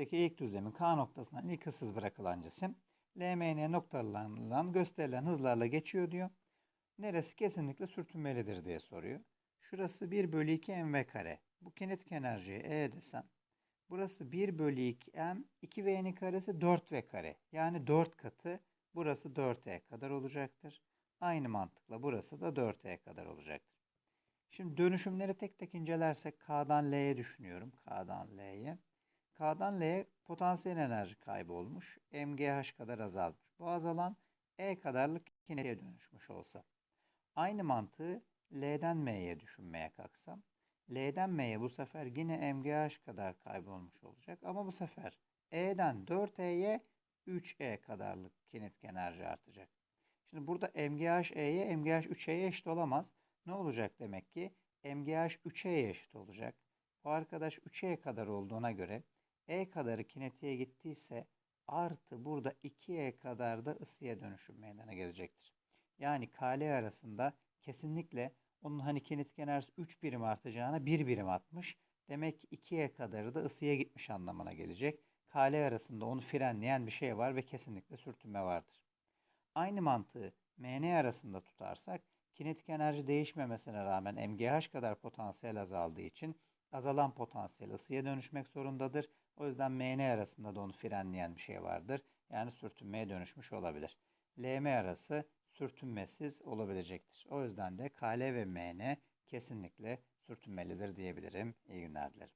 Şuradaki ilk düzlemin K noktasından ilk hızsız bırakılan cisim LMN noktalarından gösterilen hızlarla geçiyor diyor. Neresi kesinlikle sürtünmelidir diye soruyor. Şurası 1 bölü 2 mv kare. Bu kinetik enerjiye E desem. Burası 1 bölü 2 m 2v'nin karesi 4v kare. Yani 4 katı burası 4e kadar olacaktır. Aynı mantıkla burası da 4e kadar olacaktır. Şimdi dönüşümleri tek tek incelersek K'dan L'ye düşünüyorum. K'dan L'ye. K'dan L'ye potansiyel enerji kaybı olmuş. MGH kadar azalmış. Bu azalan E kadarlık kinetiğe dönüşmüş olsa. Aynı mantığı L'den M'ye düşünmeye kalksam. L'den M'ye bu sefer yine MGH kadar kaybolmuş olacak. Ama bu sefer E'den 4E'ye 3E kadarlık kinetik enerji artacak. Şimdi burada MGH E'ye, MGH 3E'ye eşit olamaz. Ne olacak demek ki? MGH 3E'ye eşit olacak. Bu arkadaş 3E kadar olduğuna göre E kadarı kinetiğe gittiyse artı burada 2E kadar da ısıya dönüşüm meydana gelecektir. Yani KL arasında kesinlikle onun hani kinetik enerjisi 3 birim artacağına 1 birim atmış. Demek ki 2'ye kadarı da ısıya gitmiş anlamına gelecek. KL arasında onu frenleyen bir şey var ve kesinlikle sürtünme vardır. Aynı mantığı MN arasında tutarsak kinetik enerji değişmemesine rağmen MGH kadar potansiyel azaldığı için azalan potansiyel ısıya dönüşmek zorundadır. O yüzden MN arasında da onu frenleyen bir şey vardır. Yani sürtünmeye dönüşmüş olabilir. LM arası sürtünmesiz olabilecektir. O yüzden de KL ve MN kesinlikle sürtünmelidir diyebilirim. İyi günler dilerim.